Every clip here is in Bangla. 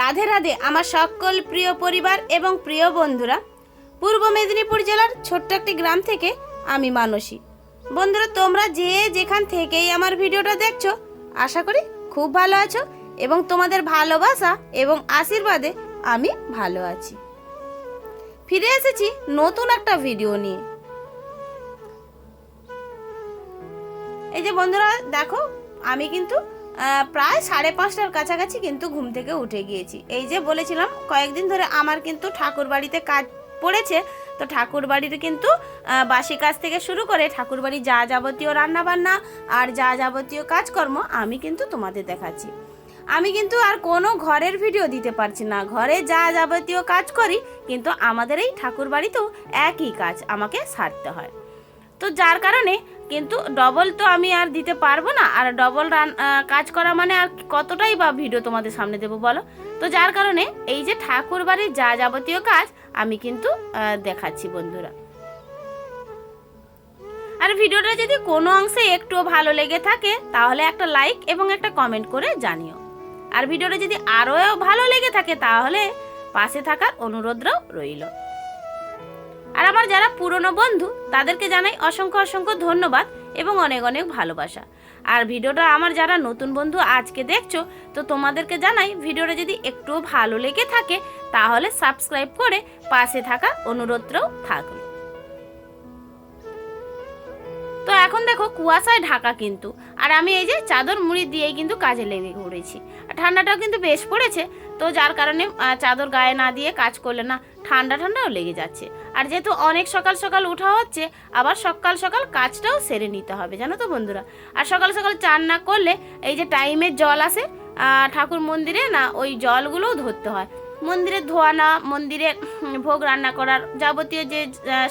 রাধে রাধে, আমার সকল প্রিয় পরিবার এবং প্রিয় বন্ধুরা। পূর্ব মেদিনীপুর জেলার ছোট্ট একটি গ্রাম থেকে আমি মানসী। বন্ধুরা, তোমরা যে যেখান থেকেই আমার ভিডিওটা দেখছ, আশা করি খুব ভালো আছো এবং তোমাদের ভালোবাসা এবং আশীর্বাদে আমি ভালো আছি। ফিরে এসেছি নতুন একটা ভিডিও নিয়ে। এই যে বন্ধুরা, দেখো, আমি কিন্তু প্রায় সাড়ে পাঁচটার কাছাকাছি কিন্তু ঘুম থেকে উঠে গিয়েছি। এই যে বলেছিলাম, কয়েকদিন ধরে আমার কিন্তু ঠাকুর বাড়িতে কাজ পড়েছে, তো ঠাকুর বাড়িতে কিন্তু বাসি কাজ থেকে শুরু করে ঠাকুর বাড়ির যা যাবতীয় রান্না বান্না আর যা যাবতীয় কাজকর্ম আমি কিন্তু তোমাদের দেখাচ্ছি। আমি কিন্তু আর কোনো ঘরের ভিডিও দিতে পারছি না। ঘরে যা যাবতীয় কাজ করি, কিন্তু আমাদের এই ঠাকুর বাড়িতেও একই কাজ আমাকে সারতে হয়। তো যার কারণে কিন্তু ডবল তো আমি আর দিতে পারব না। আর ডবল রান কাজ করা মানে আর কতটাই বা ভিডিও তোমাদের সামনে দেবো বলো? তো যার কারণে এই যে ঠাকুর বাড়ির যা যাবতীয় কাজ আমি কিন্তু দেখাচ্ছি বন্ধুরা। আর ভিডিওটা যদি কোনো অংশে একটুও ভালো লেগে থাকে, তাহলে একটা লাইক এবং একটা কমেন্ট করে জানিও। আর ভিডিওটা যদি আরও ভালো লেগে থাকে, তাহলে পাশে থাকার অনুরোধটাও রইল। আর আমার যারা পুরনো বন্ধু, তাদেরকে জানাই অসংখ্য অসংখ্য ধন্যবাদ এবং অনেক অনেক ভালোবাসা। আর ভিডিওটা আমার যারা নতুন বন্ধু আজকে দেখছ, তো তোমাদেরকে জানাই ভিডিওটা যদি একটুও ভালো লেগে থাকে, তাহলে সাবস্ক্রাইব করে পাশে থাকা অনুরোধটাও থাকল তো এখন দেখো কুয়াশায় ঢাকা কিন্তু, আর আমি এই যে চাদর মুড়ি দিয়েই কিন্তু কাজে লেগে ঘুরেছি আর ঠান্ডাটাও কিন্তু বেশ পড়েছে, তো যার কারণে চাদর গায়ে না দিয়ে কাজ করলে না ঠান্ডা ঠান্ডাও লেগে যাচ্ছে। আর যেহেতু অনেক সকাল সকাল ওঠা হচ্ছে, আবার সকাল সকাল কাজটাও সেরে নিতে হবে, জানো তো বন্ধুরা? আর সকাল সকাল চান না করলে এই যে টাইমের জল আসে ঠাকুর মন্দিরে না, ওই জলগুলোও ধরতে হয়। মন্দিরে ধোয়া না, মন্দিরে ভোগ রান্না করার যাবতীয় যে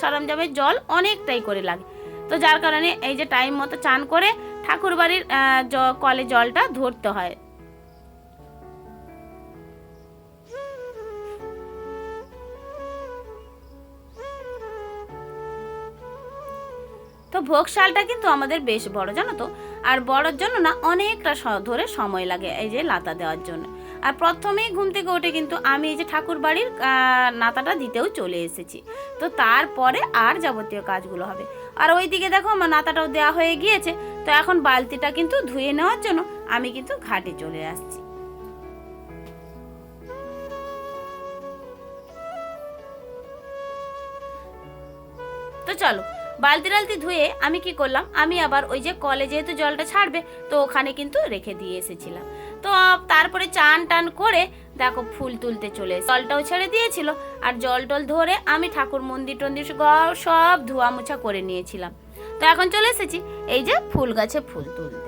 সরঞ্জামের জল অনেকটাই করে লাগে। তো যার কারণে এই যে টাইম মতো চান করে ঠাকুর বাড়ির কলে জলটা ধরতে হয়। তো ভোগশালটা কিন্তু আমাদের বেশ বড়, জানো তো? আর বড়র জন্য না অনেকটা ধরে সময় লাগে এই যে লাতা দেওয়ার জন্য। আর প্রথমেই ঘুম থেকে উঠে কিন্তু আমি এই যে ঠাকুর বাড়ির নাতাটা দিতেও চলে এসেছি। তো তারপরে আর যাবতীয় কাজগুলো হবে। আর ওই দিকে দেখো আমার নাতাটাও দেওয়া হয়ে গিয়েছে। তো এখন বালতিটা কিন্তু ধুয়ে নেওয়ার জন্য আমি কিন্তু ঘাটে চলে আসছি। তো চলো বালতি টালতি ধুয়ে আমি কি করলাম? আমি আবার ওই যে কলে যেহেতু জলটা ছাড়বে, তো ওখানে কিন্তু রেখে দিয়ে এসেছিলাম। তো তারপরে চান টান করে দেখো ফুল তুলতে চলে জলটাও ছেড়ে দিয়েছিল, আর জল টল ধরে আমি ঠাকুর মন্দির টন্দির সব ধোয়া মোছা করে নিয়েছিলাম। তো এখন চলে এসেছি, এই যে ফুল গাছে ফুল তুলতে।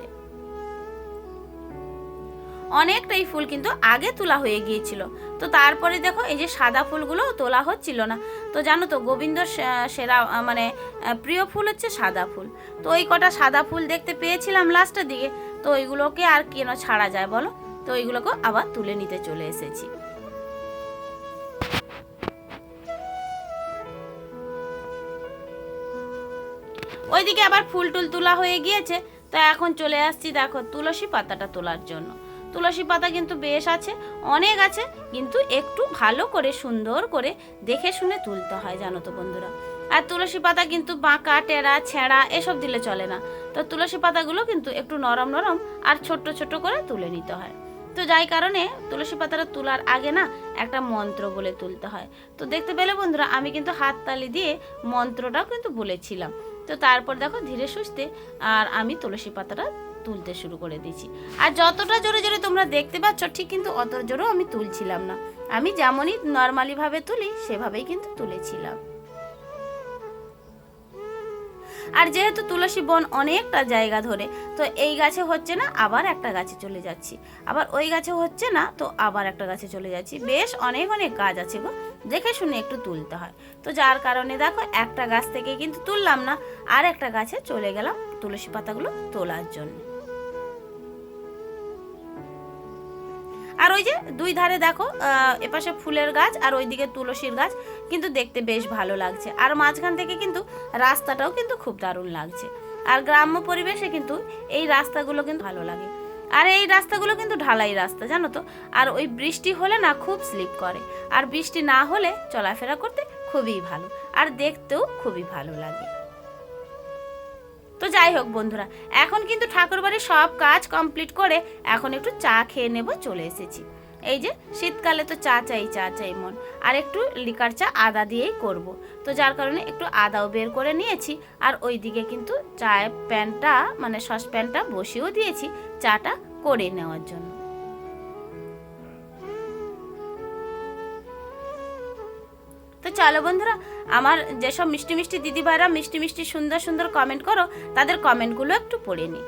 অনেকটাই ফুল কিন্তু আগে তোলা হয়ে গিয়েছিল। তো তারপরে দেখো এই যে সাদা ফুলগুলো তোলা হচ্ছিল না। তো জানো তো গোবিন্দ সে- সেরা মানে প্রিয় ফুল হচ্ছে সাদা ফুল। তো ওই কটা সাদা ফুল দেখতে পেয়েছিলাম লাস্টের দিকে। তো ওইগুলোকে আর কেন ছাড়া যায় বলো? তো ওইগুলোকে আবার তুলে নিতে চলে এসেছি। ওইদিকে আবার ফুল টুল তোলা হয়ে গিয়েছে। তো এখন চলে আসছি দেখো তুলসী পাতাটা তোলার জন্য। তুলসী পাতা কিন্তু বেশ আছে, অনেক আছে, কিন্তু একটু ভালো করে, সুন্দর করে দেখে শুনে তুলতে হয়, জানো তো বন্ধুরা। আর তুলসী পাতা কিন্তু বাঁকা, টেরা, ছেঁড়া, এসব দিলে চলে না। তো তুলসী পাতাগুলো কিন্তু একটু নরম নরম আর ছোট্ট ছোট করে তুলে নিতে হয়। তো যাই কারণে তুলসী পাতাটা তোলার আগে না একটা মন্ত্র বলে তুলতে হয়। তো দেখতে পেলে বন্ধুরা, আমি কিন্তু হাততালি দিয়ে মন্ত্রটাও কিন্তু বলেছিলাম। তো তারপর দেখো ধীরে সুস্থে আর আমি তুলসী পাতাটা তুলতে শুরু করে দিয়েছি। আর যতটা জোরে জোরে তোমরা দেখতে পাচ্ছ, ঠিক কিন্তু অত জোরেও আমি তুলছিলাম না। আমি যেমনই নর্মালি ভাবে তুলি, সেভাবেই কিন্তু তুলেছিলাম। আর যেহেতু তুলসী বন অনেকটা জায়গা ধরে, তো এই গাছে হচ্ছে না, আবার একটা গাছে চলে যাচ্ছি। আবার ওই গাছে হচ্ছে না, তো আবার একটা গাছে চলে যাচ্ছি। বেশ অনেক অনেক গাছ আছে গো, দেখে শুনে একটু তুলতে হয়। তো যার কারণে দেখো, একটা গাছ থেকে কিন্তু তুললাম না, আর একটা গাছে চলে গেলাম তুলসী পাতাগুলো তোলার জন্য। আর ওই যে দুই ধারে দেখো এপাশে ফুলের গাছ আর ওইদিকে তুলসীর গাছ, কিন্তু দেখতে বেশ ভালো লাগছে। আর মাঝখান থেকে কিন্তু রাস্তাটাও কিন্তু খুব দারুণ লাগছে। আর গ্রাম্য পরিবেশে কিন্তু এই রাস্তাগুলো কিন্তু ভালো লাগে। আর এই রাস্তাগুলো কিন্তু ঢালাই রাস্তা, জানো তো? আর ওই বৃষ্টি হলে না খুব স্লিপ করে। আর বৃষ্টি না হলে চলাফেরা করতে খুবই ভালো। আর দেখতেও খুবই ভালো লাগে। তো যাই হোক বন্ধুরা, এখন কিন্তু ঠাকুরবাড়ির সব কাজ কমপ্লিট করে এখন একটু চা খেয়ে নেব, চলে এসেছি। এই যে, শীতকালে তো চা চাই চা চাই মন। আর একটু লিকার চা আদা দিয়েই করব। তো যার কারণে একটু আদাও বের করে নিয়েছি, আর ওই দিকে কিন্তু চায়ের প্যানটা মানে সস প্যানটা বসিয়েও দিয়েছি, চাটা করে নেওয়ার জন্য। চলো বন্ধুরা, আমার যেসব মিষ্টি মিষ্টি দিদিভাইরা মিষ্টি মিষ্টি সুন্দর সুন্দর কমেন্ট করো, তাদের কমেন্টগুলো একটু পড়ে নিই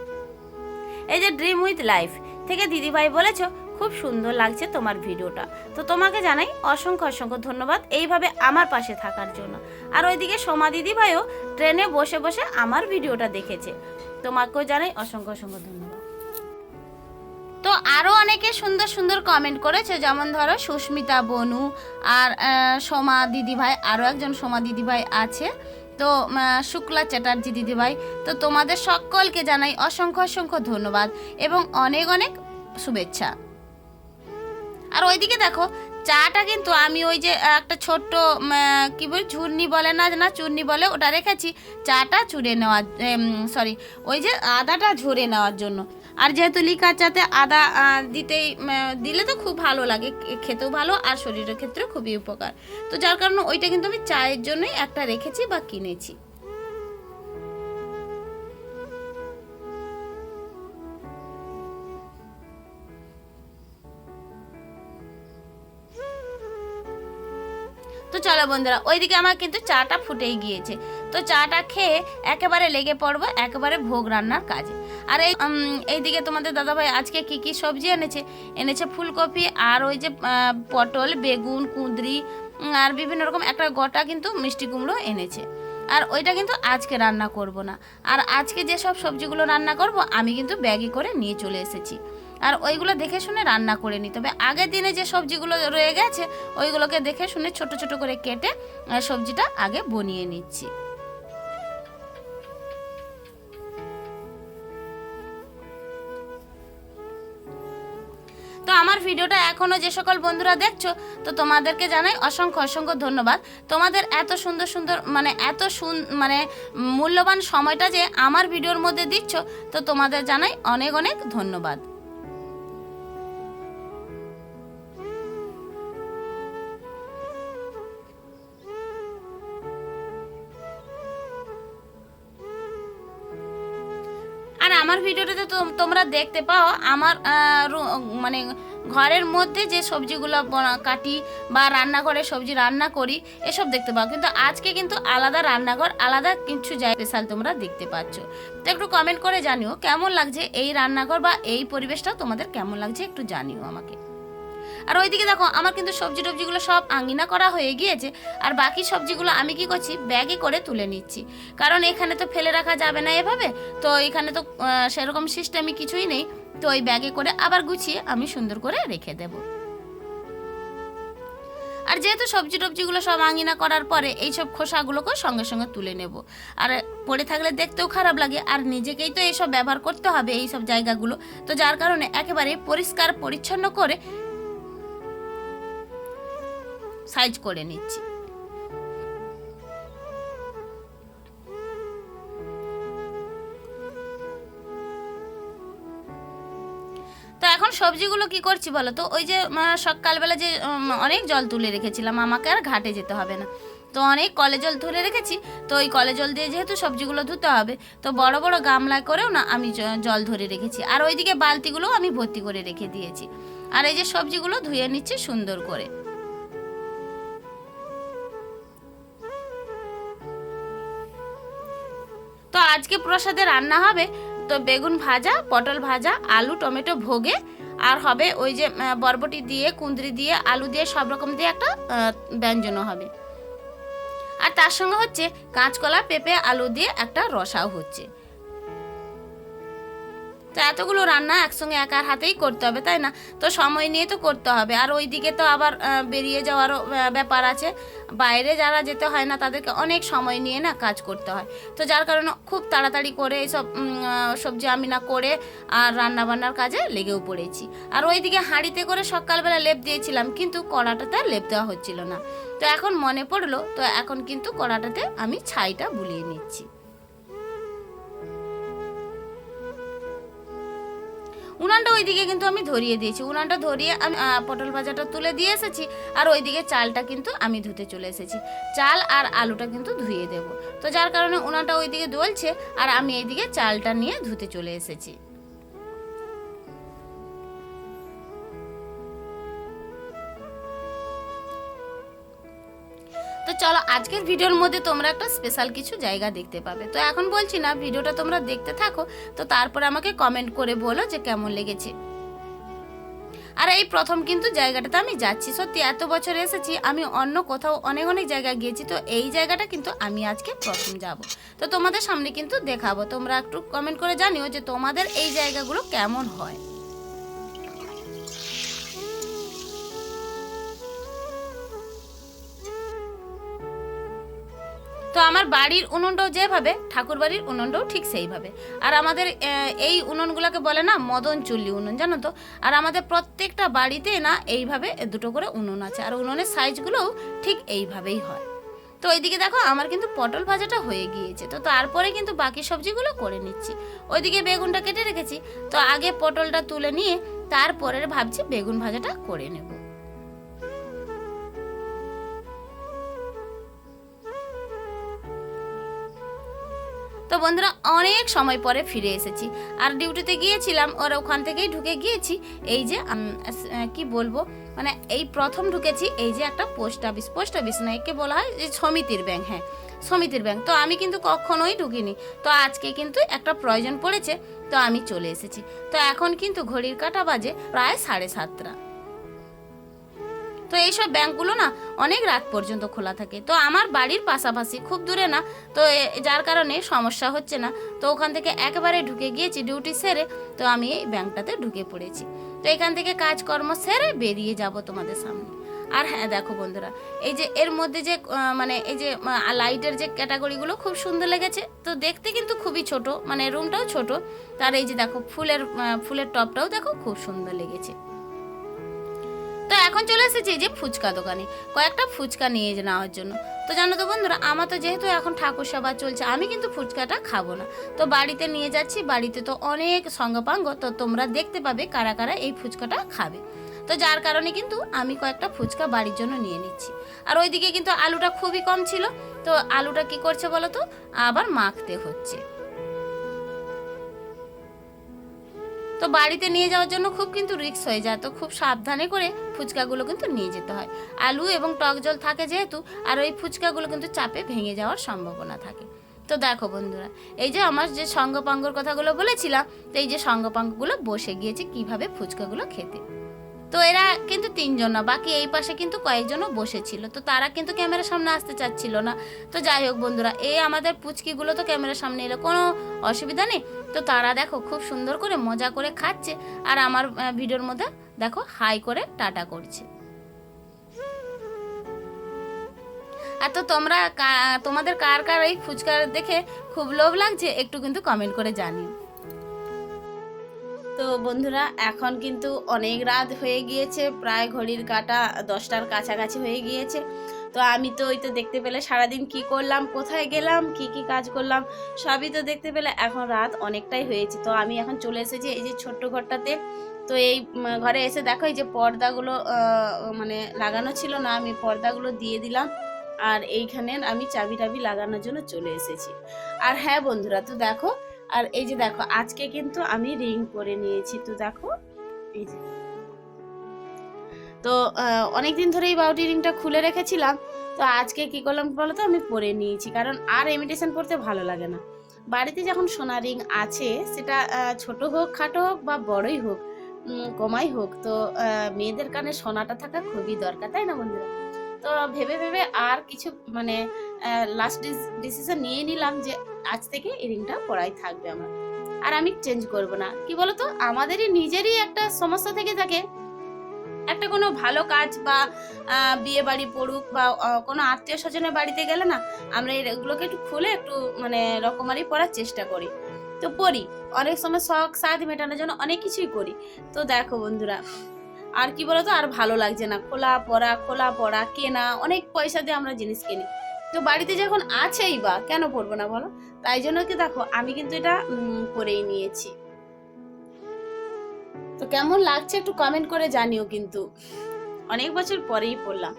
এই যে ড্রিম উইথ লাইফ থেকে দিদিভাই বলেছ, খুব সুন্দর লাগছে তোমার ভিডিওটা। তো তোমাকে জানাই অসংখ্য অসংখ্য ধন্যবাদ এইভাবে আমার পাশে থাকার জন্য। আর ওইদিকে সোমা দিদিভাইও ট্রেনে বসে বসে আমার ভিডিওটা দেখেছে। তোমাকেও জানাই অসংখ্য অসংখ্য ধন্যবাদ। তো আরও অনেকে সুন্দর সুন্দর কমেন্ট করেছে, যেমন ধরো সুস্মিতা বনু আর সোমা দিদিভাই আরও একজন সোমা দিদিভাই আছে। তো শুক্লা চ্যাটার্জি দিদিভাই, তো তোমাদের সকলকে জানাই অসংখ্য অসংখ্য ধন্যবাদ এবং অনেক অনেক শুভেচ্ছা। আর ওইদিকে দেখো, চাটা কিন্তু আমি ওই যে একটা ছোট্ট কী বলি ঝুর্নি বলে না না চূর্নি বলে ওটা রেখেছি। চাটা চুড়ে নেওয়ার সরি ওই যে আদাটা ঝরে নেওয়ার জন্য। আর যেহেতু লিকা চাতে আদা দিতেই দিলে তো খুব ভালো লাগে খেতেও ভালো আর শরীরের ক্ষেত্রে খুবই উপকার। তো যার কারণে ওইটা কিন্তু আমি চায়ের জন্যই একটা রেখেছি বা কিনেছি। তো চলো বন্ধুরা, ওইদিকে আমার কিন্তু চাটা ফুটেই গিয়েছে। তো চাটা খেয়ে একেবারে লেগে পড়ব, একেবারে ভোগ রান্নার কাজে। আর এই এইদিকে তোমাদের দাদাভাই আজকে কি কি সবজি এনেছে? এনেছে ফুলকপি আর ওই যে পটল, বেগুন, কুঁদরি আর বিভিন্ন রকম একটা গোটা কিন্তু মিষ্টি কুমড়ো এনেছে। আর ওইটা কিন্তু আজকে রান্না করব না। আর আজকে যেসব সবজিগুলো রান্না করব, আমি কিন্তু ব্যাগে করে নিয়ে চলে এসেছি। আর ওইগুলো দেখে শুনে রান্না করে নিতে হবে আগের দিনে যে সবজিগুলো রয়ে গেছে, ওইগুলোকে দেখে শুনে ছোট ছোট করে কেটে সবজিটা আগে বনিয়ে নিচ্ছি। আমার ভিডিওটা এখনও যে সকল বন্ধুরা দেখছ, তো তোমাদেরকে জানাই অসংখ্য অসংখ্য ধন্যবাদ। তোমাদের এত সুন্দর সুন্দর মানে এত সুন মানে মূল্যবান সময়টা যে আমার ভিডিওর মধ্যে দিচ্ছ, তো তোমাদের জানাই অনেক অনেক ধন্যবাদ। আর আমার ভিডিওটাতে তোমরা দেখতে পাও, আমার মানে ঘরের মধ্যে যে সবজিগুলো কাটি বা রান্নাঘরে সবজি রান্না করি, এসব দেখতে পাও। কিন্তু আজকে কিন্তু আলাদা রান্নাঘর, আলাদা কিছু জায়গা স্পেশাল তোমরা দেখতে পাচ্ছ। তো একটু কমেন্ট করে জানিও, কেমন লাগছে এই রান্নাঘর বা এই পরিবেশটা? তোমাদের কেমন লাগছে একটু জানিও আমাকে। আর ওইদিকে দেখো, আমার কিন্তু সবজি টবজিগুলো সব আঙ্গিনা করা হয়ে গিয়েছে, আর বাকি সবজিগুলো আমি কি করছি ব্যাগে করে তুলে নিচ্ছি। কারণ এখানে তো ফেলে রাখা যাবে না এভাবে, তো এখানে তো সেরকম সিস্টেমই কিছুই নেই। তো ওই ব্যাগে করে আবার গুছিয়ে আমি সুন্দর করে রেখে দেব। আর যেহেতু সবজি টবজিগুলো সব আঙিনা করার পরে এইসব খোসাগুলোকেও সঙ্গে সঙ্গে তুলে নেব। আর পড়ে থাকলে দেখতেও খারাপ লাগে, আর নিজেকেই তো এইসব ব্যবহার করতে হবে এই সব জায়গাগুলো। তো যার কারণে একেবারে পরিষ্কার পরিচ্ছন্ন করে সাইজ করে নিচ্ছি। সবজিগুলো কি করছি বলো তো? ওই যে সকালবেলা যে অনেক জল তুলে রেখেছিলাম, আমাকে আর ঘাটে যেতে হবে না। তো অনেক কলে জল তুলে রেখেছি, তো ওই কলে জল দিয়ে যেহেতু সবজিগুলো ধুতে হবে, তো বড় বড় গামলায় করেও না আমি জল ধরে রেখেছি। আর ওইদিকে বালতিগুলোও আমি ভর্তি করে রেখে দিয়েছি। আর এই যে সবজিগুলো ধুয়ে নিচ্ছি সুন্দর করে। তো আজকে প্রসাদে রান্না হবে, তো বেগুন ভাজা, পটল ভাজা, আলু, টমেটো ভোগে আর হবে ওই যে বরবটি দিয়ে, কুঁদরি দিয়ে, আলু দিয়ে, সব রকম দিয়ে একটা ব্যঞ্জনও হবে। আর তার সঙ্গে হচ্ছে কাঁচকলা, পেঁপে, আলু দিয়ে একটা রসাও হচ্ছে। তো এতগুলো রান্না একসঙ্গে একার হাতেই করতে হবে, তাই না? তো সময় নিয়ে তো করতে হবে। আর ওই দিকে তো আবার বেরিয়ে যাওয়ারও ব্যাপার আছে। বাইরে যারা যেতে হয় না, তাদেরকে অনেক সময় নিয়ে না কাজ করতে হয়। তো যার কারণে খুব তাড়াতাড়ি করে এইসব সবজি আমি না করে আর রান্না বান্নার কাজে লেগেও পড়েছি। আর ওইদিকে হাঁড়িতে করে সকালবেলা লেপ দিয়েছিলাম, কিন্তু কড়াটাতে লেপ দেওয়া হচ্ছিল না। তো এখন মনে পড়ল, তো এখন কিন্তু কড়াটাতে আমি ছাইটা বুলিয়ে নিচ্ছি। উনানটা ওইদিকে কিন্তু আমি ধরিয়ে দিয়েছি। উনানটা ধরিয়ে আমি পটল ভাজাটা তুলে দিয়ে এসেছি আর ওইদিকে চালটা কিন্তু আমি ধুতে চলে এসেছি। চাল আর আলুটা কিন্তু ধুয়ে দেব। তো যার কারণে উনানটা ওইদিকে দলছে আর আমি এইদিকে চালটা নিয়ে ধুতে চলে এসেছি। আজকের ভিডিওর মধ্যে তোমরা একটা স্পেশাল কিছু জায়গা দেখতে পাবে। তো এখন বলছি না, ভিডিওটা তোমরা দেখতে থাকো, তো তারপর আমাকে কমেন্ট করে বলো যে কেমন লেগেছে। আর এই প্রথম কিন্তু জায়গাটাতে আমি যাচ্ছি। সত্যি, এত বছর এসেছি, আমি অন্য কোথাও অনেক অনেক জায়গায় গিয়েছি, তো এই জায়গাটা কিন্তু আমি আজকে প্রথম যাব। তো তোমাদের সামনে কিন্তু দেখাবো। তোমরা একটু কমেন্ট করে জানিও যে তোমাদের এই জায়গাগুলো কেমন হয়। তো আমার বাড়ির উনুনটাও যেভাবে ঠাকুর বাড়ির উনুনটাও ঠিক সেইভাবে। আর আমাদের এই উনুনগুলোকে বলে না, মদন চুল্লি উনুন, জানো তো? আর আমাদের প্রত্যেকটা বাড়িতে না, এইভাবে দুটো করে উনুন আছে। আর উনুনের সাইজগুলোও ঠিক এইভাবেই হয়। তো ওইদিকে দেখো, আমার কিন্তু পটল ভাজাটা হয়ে গিয়েছে। তো তারপরে কিন্তু বাকি সবজিগুলো করে নিচ্ছি। ওইদিকে বেগুনটা কেটে রেখেছি। তো আগে পটলটা তুলে নিয়ে তারপরে ভাবছি বেগুন ভাজাটা করে নেব। তো বন্ধুরা, অনেক সময় পরে ফিরে এসেছি। আর ডিউটিতে গিয়েছিলাম, ওর ওখান থেকেই ঢুকে গিয়েছি। এই যে কি বলব? মানে এই প্রথম ঢুকেছি, এই যে একটা পোস্ট অফিস পোস্ট অফিস না, একে বলা হয় যে সমিতির ব্যাংক হ্যাঁ সমিতির ব্যাংক। তো আমি কিন্তু কখনোই ঢুকিনি। তো আজকে কিন্তু একটা প্রয়োজন পড়েছে, তো আমি চলে এসেছি। তো এখন কিন্তু ঘড়ির কাটা বাজে প্রায় সাড়ে সাতটা। তো এইসব ব্যাংকগুলো না অনেক রাত পর্যন্ত খোলা থাকে। তো আমার বাড়ির পাশাপাশি খুব দূরে না, তো যার কারণে সমস্যা হচ্ছে না। তো ওখান থেকে একেবারে ঢুকে গিয়েছি ডিউটি সেরে, তো আমি এই ব্যাংকটাতে ঢুকে পড়েছি। তো এখান থেকে কাজকর্ম সেরে বেরিয়ে যাব তোমাদের সামনে। আর হ্যাঁ দেখো বন্ধুরা, এই যে এর মধ্যে যে মানে এই যে লাইটের যে ক্যাটাগরিগুলো খুব সুন্দর লেগেছে। তো দেখতে কিন্তু খুবই ছোট মানে রুমটাও ছোট। তার এই যে দেখো ফুলের ফুলের টপটাও দেখো খুব সুন্দর লেগেছে। তো এখন চলে এসেছি যে ফুচকা দোকানে। কয়েকটা ফুচকা নিয়ে নেওয়ার জন্য। তো জানো তো বন্ধুরা, আমার তো যেহেতু এখন ঠাকুর সভা চলছে, আমি কিন্তু ফুচকাটা খাব না। তো বাড়িতে নিয়ে যাচ্ছি, বাড়িতে তো অনেক সঙ্গপাঙ্গ, তো তোমরা দেখতে পাবে কারা কারা এই ফুচকাটা খাবে। তো যার কারণে কিন্তু আমি কয়েকটা ফুচকা বাড়ির জন্য নিয়ে নিচ্ছি। আর ওইদিকে কিন্তু আলুটা খুবই কম ছিল, তো আলুটা কি করছে বলো তো? আবার মাখতে হচ্ছে। তো বাড়িতে নিয়ে যাওয়ার জন্য খুব কিন্তু রিস্ক হয়ে যায়। তো খুব সাবধানে করে ফুচকাগুলো কিন্তু নিয়ে যেতে হয়। আলু এবং টক জল থাকে যেহেতু, আর ওই ফুচকাগুলো কিন্তু চাপে ভেঙে যাওয়ার সম্ভাবনা থাকে। তো দেখো বন্ধুরা, এই যে আমার যে সঙ্গপাঙ্গর কথাগুলো বলেছিলাম, তো এই যে সঙ্গপাঙ্গগুলো বসে গিয়েছে কীভাবে ফুচকাগুলো খেতে। তো এরা কিন্তু তিনজন না, বাকি এই পাশে কিন্তু কয়েকজনও বসেছিল। তো তারা কিন্তু ক্যামেরার সামনে আসতে চাচ্ছিল না। তো যাই হোক বন্ধুরা, এই আমাদের পুচকিগুলো তো ক্যামেরার সামনে এলো কোনো অসুবিধা নেই। তো তারা দেখো খুব সুন্দর করে মজা করে খাচ্ছে আর আমার ভিডিওর মধ্যে দেখো হাই করে টাটা করছে। আর তো তোমরা তোমাদের কার কার এই ফুচকা দেখে খুব লোভ লাগছে একটু কিন্তু কমেন্ট করে জানিও। তো বন্ধুরা, এখন কিন্তু অনেক রাত হয়ে গিয়েছে, প্রায় ঘড়ির কাটা দশটার কাছাকাছি হয়ে গিয়েছে। তো আমি তো ওই তো দেখতে পেলে সারাদিন কি করলাম, কোথায় গেলাম, কি কি কাজ করলাম, সবই তো দেখতে পেলে। এখন রাত অনেকটাই হয়েছে, তো আমি এখন চলে এসেছি এই যে ছোট্ট ঘরটাতে। তো এই ঘরে এসে দেখো এই যে পর্দাগুলো মানে লাগানো ছিল না, আমি পর্দাগুলো দিয়ে দিলাম। আর এইখানে আমি চাবি টাবি লাগানোর জন্য চলে এসেছি। আর হ্যাঁ বন্ধুরা, তো দেখো, আর এই যে দেখো, আজকে কিন্তু আমি রিং পরে নিয়েছি, তো দেখো, এই যে। তো অনেক দিন ধরে এই বাউটি রিংটা খুলে রেখেছিলাম। তো আজকে কি করলাম বলো তো আমি পরে নিয়েছি। কারণ আর ইমিটেশন করতে ভালো লাগে না। বাড়িতে যখন সোনা রিং আছে, সেটা ছোট হোক, খাটো হোক বা বড়ই হোক কমাই হোক, তো মেয়েদের কানে সোনাটা থাকা খুবই দরকার, তাই না বন্ধুরা? তো ভেবে ভেবে আর কিছু মানে লাস্ট ডিসিশন নিয়ে নিলাম যে আজ থেকে এই রিংটা পরাই থাকবে আমার। আর আমি চেঞ্জ করব না। কি বলতো? আমাদেরই নিজেরই একটা সমস্যা থেকে থাকে। একটা কোনো ভালো কাজ বা বিয়ে বাড়ি পড়ুক বা কোনো আত্মীয় স্বজনের বাড়িতে গেলে না, আমরা এগুলোকে একটু খুলে একটু মানে রকমারি পড়ার চেষ্টা করি। তো পড়ি। অনেক সময় শখ সাথ মেটানোর জন্য অনেক কিছুই করি তো দেখো বন্ধুরা, আর কি বলতো, আর ভালো লাগছে না। খোলা পড়া খোলা পড়া, কেনা, অনেক পয়সা দিয়ে আমরা জিনিস কিনি। তো বাড়িতে যখন আছেই বা, কেন পড়ব না বলো? তাই জন্য কি দেখো, আমি কিন্তু এটা করেই নিয়েছি। তো কেমন লাগছে একটু কমেন্ট করে জানিও কিন্তু। অনেক বছর পরেই পড়লাম।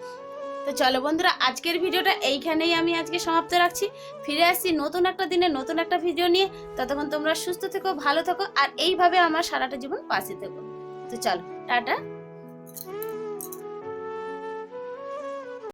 তো চলো বন্ধুরা, আজকের ভিডিওটা এইখানেই আমি আজকে সমাপ্ত রাখছি। ফিরে আসছি নতুন একটা দিনে, নতুন একটা ভিডিও নিয়ে। ততক্ষণ তোমরা সুস্থ থেকো, ভালো থেকো, আর এইভাবে আমার সারাটা জীবন পাশে থেকো। তো চলো, টাটা।